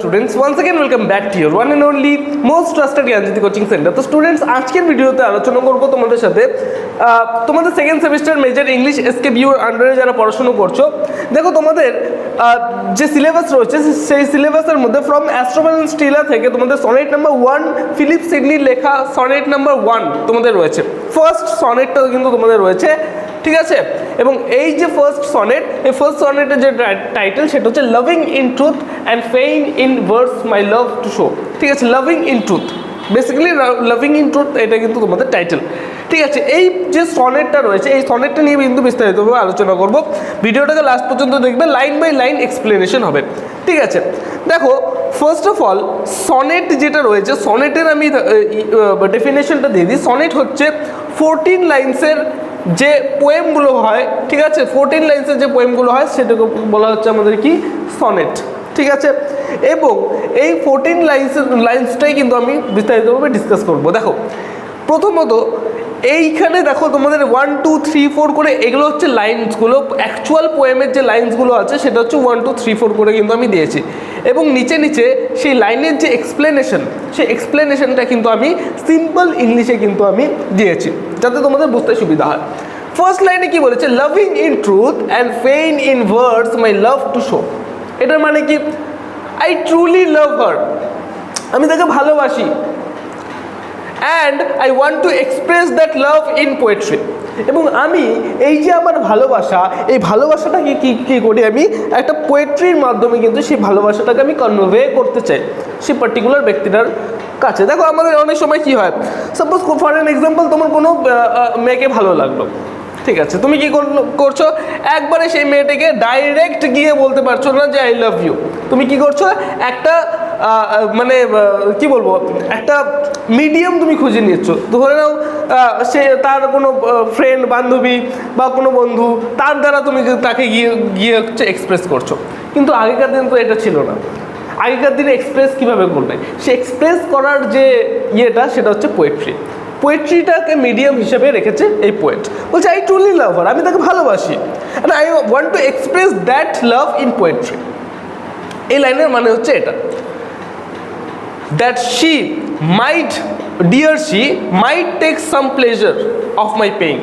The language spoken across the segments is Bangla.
Students one second welcome back to your one and only most trusted Gyanjyoti coaching centre তো স্টুডেন্টস আজকের ভিডিওতে আলোচনা করব তোমাদের সাথে। তোমাদের second semester major English SK বিউর আন্ডারে যারা পড়াশুনো করছ, দেখো তোমাদের যে সিলেবাস রয়েছে সেই সিলেবাসের মধ্যে ফ্রম অ্যাস্ট্রোভেল স্টিলা থেকে তোমাদের সনেট নাম্বার ওয়ান ফিলিপ সিডনির লেখা সনেট নাম্বার ওয়ান তোমাদের রয়েছে। ফার্স্ট সনেটটা কিন্তু তোমাদের রয়েছে ঠিক আছে? এবং এই যে ফার্স্ট সনেট এই ফার্স্ট সনেটের যে টাইটেল সেটা হচ্ছে loving in truth and fain in words my love to show ঠিক আছে? Loving in truth basically loving in truth এটা কিন্তু তোমাদের টাইটেল ঠিক আছে? এই যে সনেটটা রয়েছে, এই সনেটটা নিয়ে কিন্তু বিস্তারিতভাবে আলোচনা করব। ভিডিওটাকে লাস্ট পর্যন্ত দেখবে লাইন বাই লাইন এক্সপ্লেনেশন হবে। ঠিক আছে? দেখো ফার্স্ট অফ অল সনেট যেটা রয়েছে সনেটের আমি ডেফিনেশনটা দিয়ে দিই। সনেট হচ্ছে ফোরটিন লাইন্সের যে পোয়েমগুলো হয়, ঠিক আছে? ফোরটিন লাইন্সের যে পোয়েমগুলো হয়, সেটাকে বলা হচ্ছে আমাদের কি? সনেট ঠিক আছে? এবং এই ফোরটিন লাইন্সের লাইন্সটাই কিন্তু আমি বিস্তারিতভাবে ডিসকাস করব। দেখো, প্রথমত এইখানে দেখো তোমাদের ওয়ান টু থ্রি ফোর করে এগুলো হচ্ছে লাইন্সগুলো অ্যাকচুয়াল পোয়েমের যে লাইন্সগুলো আছে সেটা হচ্ছে ওয়ান টু থ্রি ফোর করে কিন্তু আমি দিয়েছি। এবং নিচে নিচে সেই লাইনের যে এক্সপ্লেনেশন সেই এক্সপ্লেনেশনটা কিন্তু আমি সিম্পল ইংলিশে কিন্তু আমি দিয়েছি, যাতে তোমাদের বুঝতে সুবিধা হয়। ফার্স্ট লাইনে কি বলেছে? Loving in truth and fain in words my love to show এটার মানে কি? আই ট্রুলি লাভ হার আমি তাকে ভালোবাসি। And I want to express that love in poetry এবং আমি এই যে আমার ভালোবাসা, এই ভালোবাসাটাকে কী কী করি আমি? একটা পোয়েট্রির মাধ্যমে কিন্তু সেই ভালোবাসাটাকে আমি কনভে করতে চাই সেই পার্টিকুলার ব্যক্তিটার কাছে। দেখো, আমাদের অনেক সময় কি হয়? সাপোজ ফর অ্যান এক্সাম্পল তোমার কোনো মেয়েকে ভালো লাগল। ঠিক আছে, তুমি কি করছ? একবারে সেই মেয়েটাকে ডাইরেক্ট গিয়ে বলতে পারছ না যে আই লাভ ইউ তুমি কি করছ? একটা মানে কি বলব, একটা মিডিয়াম তুমি খুঁজে নিচ্ছ ধরে নাও সে তার কোনো ফ্রেন্ড বান্ধবী বা কোনো বন্ধু, তার দ্বারা তুমি তাকে গিয়ে গিয়ে হচ্ছে এক্সপ্রেস করছ। কিন্তু আগেকার দিন তো এটা ছিল না। আগেকার দিনে এক্সপ্রেস কীভাবে করবে? সে এক্সপ্রেস করার যে ইয়েটা, সেটা হচ্ছে পোয়েট্রি পোয়েট্রিটাকে মিডিয়াম হিসেবে রেখেছে এই পোয়েট বলছে আই টুলি লাভ হার আমি তাকে ভালোবাসি। I want to express that love in poetry এই লাইনের মানে হচ্ছে এটা। That she might dear she might take some pleasure of my pain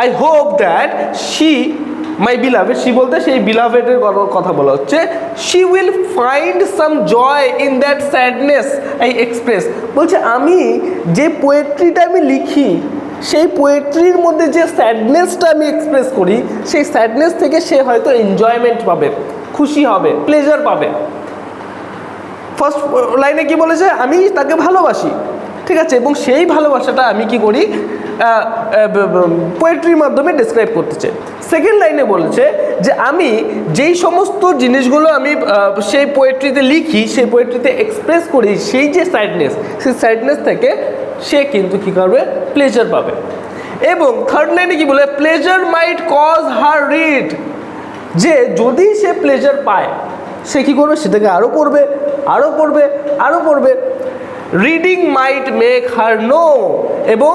I hope that she my beloved she বলতে সেই বিলাভেডের কথা বলা হচ্ছে she will find some joy in that sadness I express বলছে, আমি যে পোয়েট্রিটা আমি লিখি, সেই পোয়েট্রির মধ্যে যে স্যাডনেসটা আমি এক্সপ্রেস করি, সেই স্যাডনেস থেকে সে হয়তো এনজয়মেন্ট পাবে, খুশি হবে প্লেজার পাবে। ফার্স্ট লাইনে কি বলেছে? আমি তাকে ভালোবাসি। ঠিক আছে? এবং সেই ভালোবাসাটা আমি কি করি? পোয়েট্রির মাধ্যমে ডিসক্রাইব করতে চাই। সেকেন্ড লাইনে বলেছে যে আমি যেই সমস্ত জিনিসগুলো আমি সেই পোয়েট্রিতে লিখি, সেই পোয়েট্রিতে এক্সপ্রেস করি, সেই যে স্যাডনেস সেই স্যাডনেস থেকে সে কিন্তু কী করবে? প্লেজার পাবে। এবং থার্ড লাইনে কি বলে? Pleasure might cause her read যে যদি সে প্লেজার পায়, সে কী করবে? সেটাকে আরও পড়বে আরও পড়বে আরও পড়বে। Reading might make her know এবং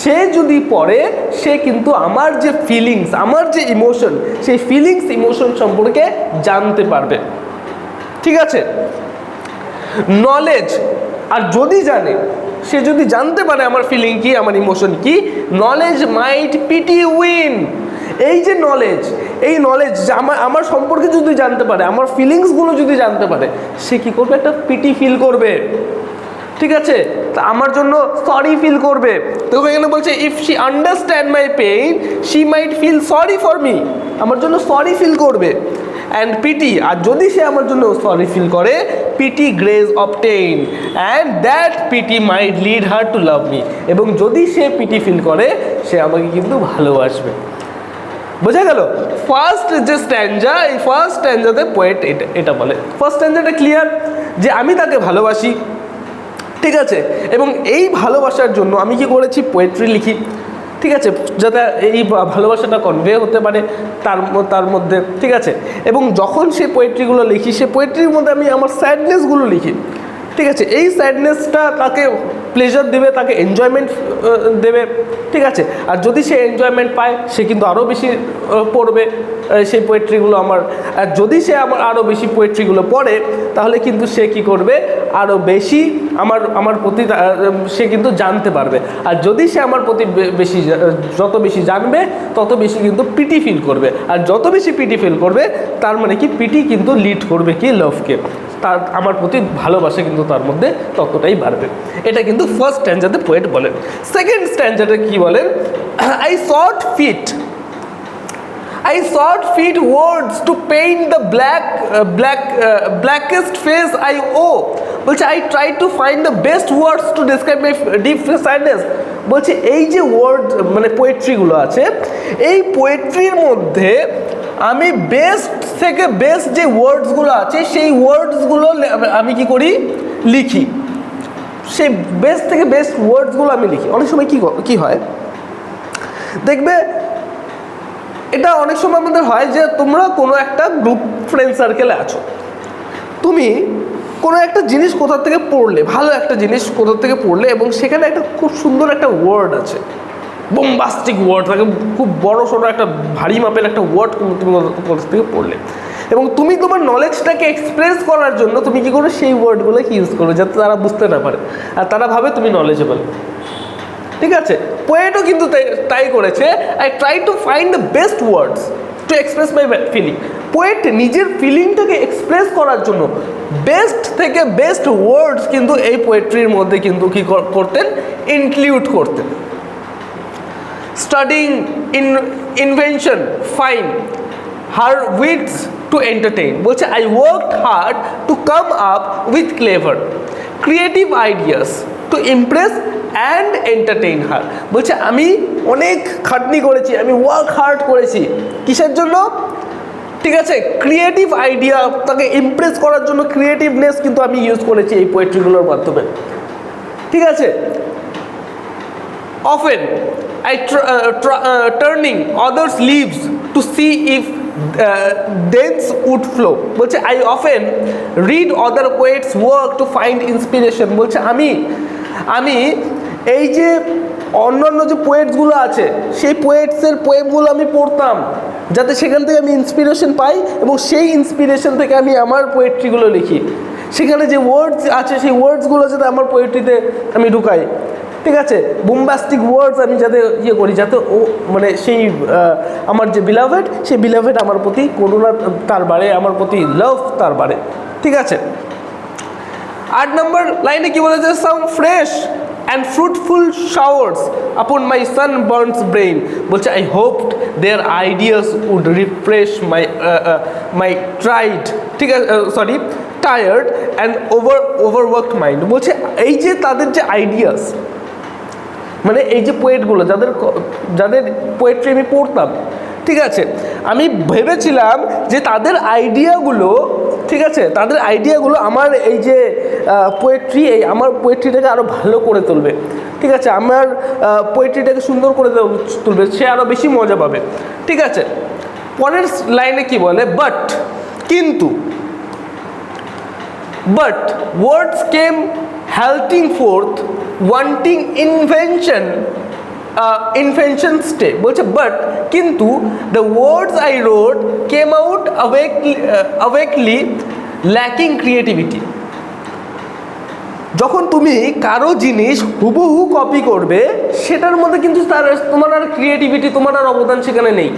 সে যদি পড়ে, সে কিন্তু আমার যে ফিলিংস আমার যে ইমোশন সেই ফিলিংস ইমোশন সম্পর্কে জানতে পারবে। ঠিক আছে? নলেজ আর যদি জানে, সে যদি জানতে পারে আমার ফিলিং কি, আমার ইমোশন কি নলেজ মাইট পিটি উইন এই যে নলেজ এই নলেজ আমার আমার সম্পর্কে যদি জানতে পারে, আমার ফিলিংসগুলো যদি জানতে পারে, সে কী করবে? একটা পিটি ফিল করবে। ঠিক আছে? তা আমার জন্য সরি ফিল করবে। তো এখানে বলছে if she understand my pain she might feel sorry for me আমার জন্য সরি ফিল করবে। অ্যান্ড পিটি আর যদি সে আমার জন্য সরি ফিল করে pity grace obtain and that pity might lead her to love me এবং যদি সে পিটি ফিল করে, সে আমাকে কিন্তু ভালোবাসবে। বোঝা গেল? ফার্স্ট যে স্ট্যান্ডা এই ফার্স্ট স্ট্যান্ডাতে পোয়েট এটা এটা বলে। ফার্স্ট স্ট্যান্ডাটা ক্লিয়ার যে আমি তাকে ভালোবাসি। ঠিক আছে? এবং এই ভালোবাসার জন্য আমি কি করেছি? পোয়েট্রি লিখি। ঠিক আছে? যাতে এই ভালোবাসাটা কনভে হতে পারে তার তার মধ্যে। ঠিক আছে? এবং যখন সে পোয়েট্রিগুলো লিখি সে পোয়েট্রির মধ্যে আমি আমার স্যাডনেসগুলো লিখি। ঠিক আছে? এই স্যাডনেসটা তাকে প্লেজার দেবে, তাকে এনজয়মেন্ট দেবে, ঠিক আছে? আর যদি সে এনজয়মেন্ট পায়, সে কিন্তু আরও বেশি পড়বে সেই পোয়েট্রিগুলো আমার। আর যদি সে আমার আরও বেশি পোয়েট্রিগুলো পড়ে, তাহলে কিন্তু সে কি করবে? আরও বেশি আমার আমার প্রতি সে কিন্তু জানতে পারবে। আর যদি সে আমার প্রতি বেশি যত বেশি জানবে, তত বেশি কিন্তু পিটি ফিল করবে। আর যত বেশি পিটি ফিল করবে, তার মানে কি? পিটি কিন্তু লিড করবে কি? লাভকে তার আমার প্রতি ভালোবাসা কিন্তু তার মধ্যে ততটাই বাড়বে। এটা কিন্তু ফার্স্ট স্ট্যান্ডার্ডে পোয়েট বলেন। সেকেন্ড স্ট্যান্ডার্ডে কি বলেন? I sought fit fit words to paint the black, uh, black, uh, blackest face I owe. বলছে I try to find the best words to describe my deep sadness বলছে এই যে ওয়ার্ড মানে পোয়েট্রিগুলো আছে এই পোয়েট্রির মধ্যে আমি বেস্ট থেকে বেস্ট যে ওয়ার্ডসগুলো আছে, সেই ওয়ার্ডসগুলো আমি কি করি? লিখি। সেই বেস্ট থেকে বেস্ট ওয়ার্ডসগুলো আমি লিখি। অনেক সময় কী কী হয়? দেখবে, এটা অনেক সময় আমাদের হয় যে তোমরা কোনো একটা গ্রুপ ফ্রেন্ড সার্কেলে আছো। তুমি কোনো একটা জিনিস কোথা থেকে পড়লে, ভালো একটা জিনিস কোথা থেকে পড়লে এবং সেখানে একটা খুব সুন্দর একটা ওয়ার্ড আছে। বোমবাস্টিক ওয়ার্ড থাকে খুব বড় সড়ো একটা ভারী মাপের একটা ওয়ার্ড তুমি কোথা থেকে পড়লে। এবং তুমি তোমার নলেজটাকে এক্সপ্রেস করার জন্য তুমি কী করো সেই ওয়ার্ডগুলোকে ইউজ করো যাতে তারা বুঝতে না পারে। আর তারা ভাবে তুমি নলেজেবল ঠিক আছে? পোয়েটও কিন্তু তাই করেছে। I try to find the best words to express my feeling poet নিজের ফিলিংটাকে এক্সপ্রেস করার জন্য বেস্ট থেকে বেস্ট ওয়ার্ডস কিন্তু এই পোয়েট্রির মধ্যে কিন্তু কী করতেন ইনক্লুড করতেন। Studying in invention fine her wits to entertain বলছে I work hard to come up with clever creative ideas to impress and entertain her বলছে, আমি অনেক খাটনি করেছি, আমি ওয়ার্ক হার্ড করেছি। কিসের জন্য? ঠিক আছে ক্রিয়েটিভ আইডিয়া তাকে ইমপ্রেস করার জন্য ক্রিয়েটিভনেস কিন্তু আমি ইউজ করেছি এই পোয়েট্রিগুলোর মাধ্যমে। ঠিক আছে? Often I uh, uh, turning others' leaves to see if uh, thence would flow. বলছে I often read other poets' work to find inspiration. বলছে আমি আমি এই যে অন্যান্য যে পোয়েটসগুলো আছে সেই পোয়েটসের পোয়েমগুলো আমি পড়তাম যাতে সেখান থেকে আমি ইন্সপিরেশন পাই এবং সেই ইন্সপিরেশন থেকে আমি আমার পোয়েট্রিগুলো লিখি। সেখানে যে ওয়ার্ডস আছে সেই ওয়ার্ডসগুলো যাতে আমার পোয়েট্রিতে আমি ঢুকাই। ঠিক আছে বোম্বাস্টিক ওয়ার্ডস আমি যাতে ইয়ে করি, যাতে ও মানে সেই আমার যে বিলাভেড সেই বিলাভেড আমার প্রতি করুণা তার বাড়ে, আমার প্রতি লাভ তার বাড়ে, ঠিক আছে? আট নম্বর লাইনে কি বলেছে? Some fresh and fruitful showers upon my sun burns brain বলছে I hope their ideas would refresh my my tried ঠিক আছে sorry tired and over overworked mind বলছে, এই যে তাদের যে আইডিয়াস মানে এই যে পোয়েটগুলো যাদের যাদের পোয়েট্রি আমি পড়তাম, ঠিক আছে? আমি ভেবেছিলাম যে তাদের আইডিয়াগুলো ঠিক আছে? তাদের আইডিয়াগুলো আমার এই যে পোয়েট্রি এই আমার পোয়েট্রিটাকে আরও ভালো করে তুলবে। ঠিক আছে? আমার পোয়েট্রিটাকে সুন্দর করে তুলবে, সে আরও বেশি মজা পাবে। ঠিক আছে? পরের লাইনে কি বলে? বাট কিন্তু but words came halting forth wanting invention invention stay বলছে বাট কিন্তু the words I wrote came out awakely lacking creativity. যখন তুমি কারও জিনিস হুবহু কপি করবে, সেটার মধ্যে কিন্তু তার, তোমার আর ক্রিয়েটিভিটি তোমার আর অবদান সেখানে নেই।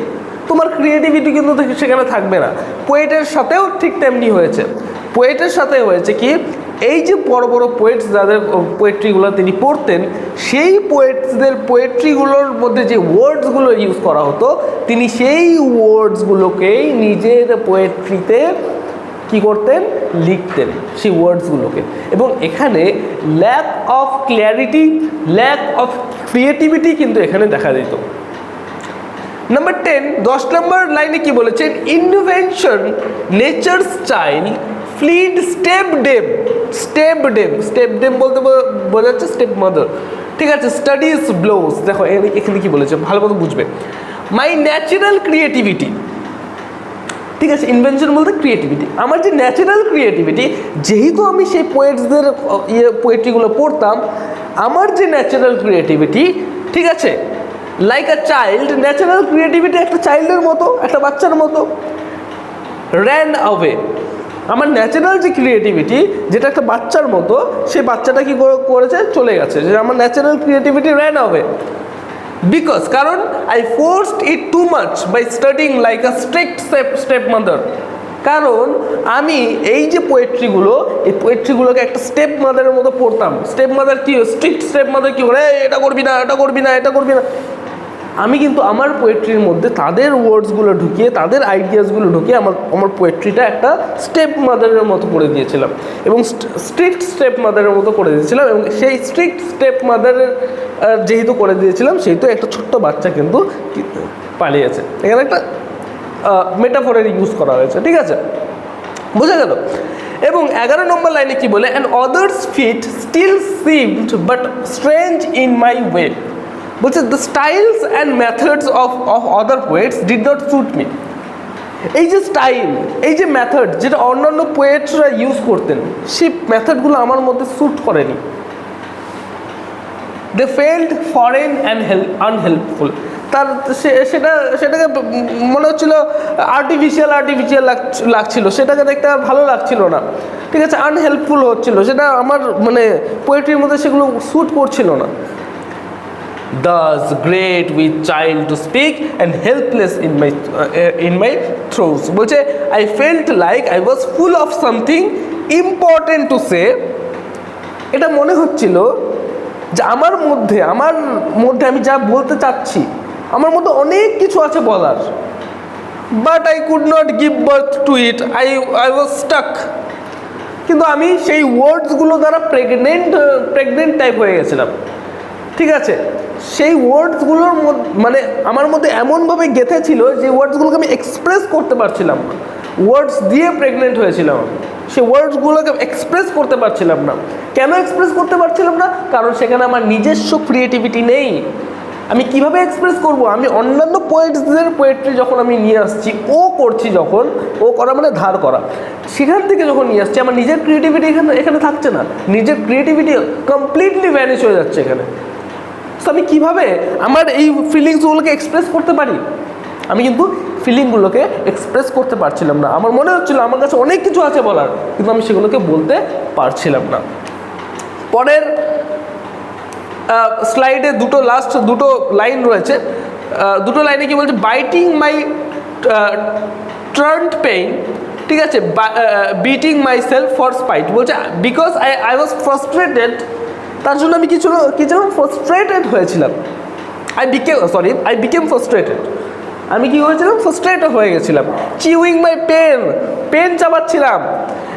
তোমার ক্রিয়েটিভিটি কিন্তু সেখানে থাকবে না। পোয়েটের সাথেও ঠিক তেমনি হয়েছে। পোয়েটের সাথে হয়েছে কি এই যে বড় বড় পোয়েটস যাদের পোয়েট্রিগুলো তিনি পড়তেন, সেই পোয়েটসদের পোয়েট্রিগুলোর মধ্যে যে ওয়ার্ডসগুলো ইউজ করা হতো, তিনি সেই ওয়ার্ডসগুলোকেই নিজের পোয়েট্রিতে কি করতেন? লিখতেন সেই ওয়ার্ডসগুলোকে এবং এখানে lack of clarity lack of creativity কিন্তু এখানে দেখা যেত নাম্বার টেন দশ নম্বর লাইনে কি বলেছেন? Invention nature style fled step dame step dame step dame বলতে বোঝা যাচ্ছে স্টেপ মাদার। ঠিক আছে স্টাডিজ ব্লোজ দেখো এখানে কি বলেছে? ভালো মতো বুঝবে। মাই ন্যাচারাল ক্রিয়েটিভিটি ঠিক আছে ইনভেনশন বলতে ক্রিয়েটিভিটি আমার যে ন্যাচারাল ক্রিয়েটিভিটি যেহেতু আমি সেই পোয়েটসদের ইয়ে পোয়েট্রিগুলো পড়তাম, আমার যে ন্যাচারাল ক্রিয়েটিভিটি ঠিক আছে like a child natural creativity একটা চাইল্ডের মতো, একটা বাচ্চার মতো। র্যান অ্যাওয়ে আমার ন্যাচারাল যে ক্রিয়েটিভিটি যেটা একটা বাচ্চার মতো সেই বাচ্চাটা কি করে- করেছে? চলে গেছে। যে আমার natural creativity ran away because কারণ I forced it too much by studying like a strict step step mother কারণ আমি এই যে পোয়েট্রিগুলো এই পোয়েট্রিগুলোকে একটা স্টেপ মাদারের মতো পড়তাম। স্টেপ মাদার কি? স্ট্রিক্ট স্টেপ মাদার কী করে? "এই, এটা করবি না এটা করবি না এটা করবি না। আমি কিন্তু আমার পোয়েট্রির মধ্যে তাদের ওয়ার্ডসগুলো ঢুকিয়ে, তাদের আইডিয়াসগুলো ঢুকিয়ে আমার আমার পোয়েট্রিটা একটা স্টেপ মাদারের মতো করে দিয়েছিলাম। এবং স্ট্রিক্ট স্টেপ মাদারের মতো করে দিয়েছিলাম এবং সেই স্ট্রিক্ট স্টেপ মাদারের যেহেতু করে দিয়েছিলাম, সেহেতু একটা ছোট্ট বাচ্চা কিন্তু পালিয়েছে। এখানে একটা মেটাফোরের ইউজ করা হয়েছে, ঠিক আছে? বোঝা গেল? এবং এগারো নম্বর লাইনে কি বলে and others feet still seemed but strange in my way বলছে the styles and methods of of other poets did not suit me এই যে স্টাইল এই যে মেথড যেটা অন্যান্য পোয়েটসরা ইউজ করতেন, সেই মেথডগুলো আমার মধ্যে স্যুট করেনি। They felt foreign and help unhelpful তার সেটা, সেটাকে মনে হচ্ছিল আর্টিফিশিয়াল আর্টিফিশিয়াল লাগছিল। সেটাকে দেখতে আর ভালো লাগছিল না। ঠিক আছে আনহেল্পফুল হচ্ছিল। সেটা আমার মানে পোয়েট্রির মধ্যে সেগুলো স্যুট করছিল না। Thus great with child to speak and helpless in my uh, in my throats. বলছে I felt like I was full of something important to say. এটা মনে হচ্ছিল যে আমার মধ্যে আমার মধ্যে আমি যা বলতে চাচ্ছি আমার মধ্যে অনেক কিছু আছে বলার but I could not give birth to it I I was stuck কিন্তু আমি সেই ওয়ার্ডসগুলো দ্বারা প্রেগনেন্ট প্রেগনেন্ট টাইপ হয়ে গেছিলাম ঠিক আছে? সেই ওয়ার্ডসগুলোর মানে আমার মধ্যে এমনভাবে গেঁথে ছিল যে ওয়ার্ডসগুলোকে আমি এক্সপ্রেস করতে পারছিলাম না। ওয়ার্ডস দিয়ে প্রেগনেন্ট হয়েছিলাম। আমি। সেই ওয়ার্ডসগুলোকে এক্সপ্রেস করতে পারছিলাম না। কেন এক্সপ্রেস করতে পারছিলাম না? কারণ সেখানে আমার নিজস্ব ক্রিয়েটিভিটি নেই। আমি কীভাবে এক্সপ্রেস করব? আমি অন্যান্য পোয়েটসদের পোয়েট্রি যখন আমি নিয়ে আসছি, ও করছি যখন, ও করা মানে ধার করা। সেখান থেকে যখন নিয়ে আসছি, আমার নিজের ক্রিয়েটিভিটি এখানে এখানে থাকছে না। নিজের ক্রিয়েটিভিটি কমপ্লিটলি ভ্যানিশ হয়ে যাচ্ছে এখানে। তো আমি কীভাবে আমার এই ফিলিংসগুলোকে এক্সপ্রেস করতে পারি? আমি কিন্তু ফিলিংগুলোকে এক্সপ্রেস করতে পারছিলাম না। আমার মনে হচ্ছিল আমার কাছে অনেক কিছু আছে বলার, কিন্তু আমি সেগুলোকে বলতে পারছিলাম না। পরের স্লাইডে দুটো লাস্ট দুটো লাইন রয়েছে। দুটো লাইনে কি বলছে? বাইটিং মাই টার্নড পেইন ঠিক আছে? Beating my self for spite বলছে because I I was frustrated তার জন্য আমি কিছু কি যেন ফ্রাস্ট্রেটেড হয়েছিলাম। I became sorry I became frustrated আমি কী হয়েছিলাম? ফ্রাস্ট্রেটেড হয়ে গেছিলাম। Chewing my pen pen চাপাচ্ছিলাম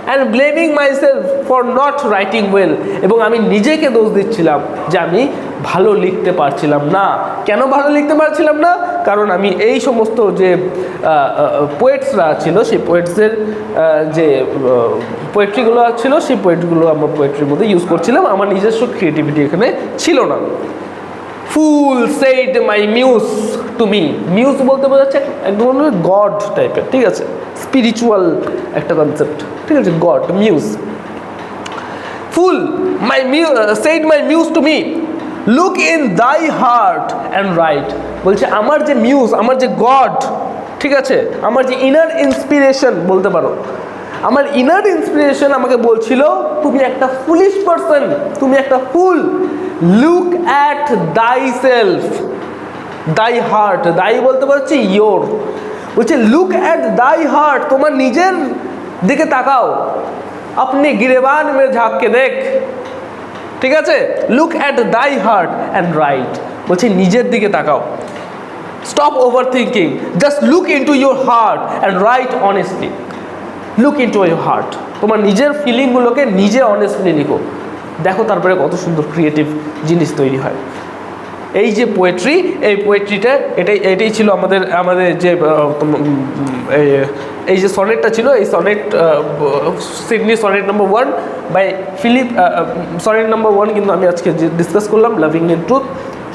and blaming my self for not writing well এবং আমি নিজেকে দোষ দিচ্ছিলাম যে আমি ভালো লিখতে পারছিলাম না। কেন ভালো লিখতে পারছিলাম না? কারণ আমি এই সমস্ত যে পোয়েটসরা ছিল, সেই পোয়েটসদের যে পোয়েট্রিগুলো ছিল, সেই পোয়েট্রিগুলো আমার পোয়েট্রির মধ্যে ইউজ করছিলাম। আমার নিজস্ব ক্রিয়েটিভিটি এখানে ছিল না। Fool said my muse to muse বলতে বোঝাচ্ছে এক ধরনের গড টাইপের ঠিক আছে? স্পিরিচুয়াল একটা কনসেপ্ট ঠিক আছে? God muse fool my mew said my muse to me look in thy heart and write বলছে, আমার যে মিউজ আমার যে গড ঠিক আছে? আমার যে ইনার ইন্সপিরেশন বলতে পারো। আমার ইনার ইন্সপিরেশন আমাকে বলছিল, তুমি একটা ফুলিশ পারসন তুমি একটা fool look at thy self thy heart thy বলতে পারছি ইয়োর বলছে লুক অ্যাট দাই হার্ট তোমার নিজের দিকে তাকাও। আপনি গিরেবান মে ঝাঁককে দেখ। ঠিক আছে? Look at thy heart and write বলছে, নিজের দিকে তাকাও। Stop over thinking just look into your heart and write honestly look into your heart তোমার নিজের ফিলিংগুলোকে নিজে অনেস্টলি লিখো। দেখো তারপরে কত সুন্দর ক্রিয়েটিভ জিনিস তৈরি হয়। এই যে পোয়েট্রি এই পোয়েট্রিটা এটাই এটাই ছিল আমাদের আমাদের যে এই- যে সনেটটা ছিল, এই sonnet Sidney sonnet number one by Philip sonnet number one কিন্তু আমি আজকে ডিসকাস করলাম লাভিং ইন ট্রুথ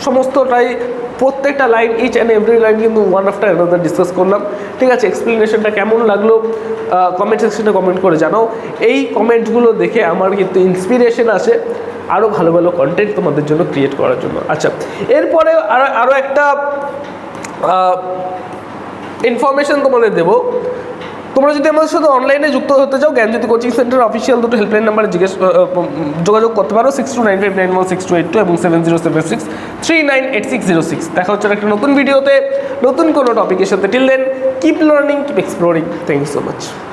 সমস্তটাই, প্রত্যেকটা line each and every line কিন্তু ওয়ান আফটার অ্যানাদার ডিসকাস করলাম। ঠিক আছে এক্সপ্লেনেশনটা কেমন লাগল কমেন্ট সেকশনে কমেন্ট করে জানাও। এই কমেন্টগুলো দেখে আমার কিন্তু ইন্সপিরেশন আসে আরও ভালো ভালো কন্টেন্ট তোমাদের জন্য ক্রিয়েট করার জন্য। আচ্ছা এরপরে আরও আরও একটা ইনফরমেশন তোমাদের দেবো। তোমরা যদি আমাদের সাথে অনলাইনে যুক্ত হতে চাও, জ্ঞানজ্যোতি কোচিং সেন্টার অফিসিয়াল দুটো হেল্পলাইন নাম্বারে জিজ্ঞেস যোগাযোগ করতে পারো six two nine five nine one six two eight two এবং seven zero seven six three nine eight six zero six দেখা হচ্ছে একটা নতুন ভিডিওতে নতুন কোনো টপিকের সাথে। Till then keep learning keep exploring thank you so much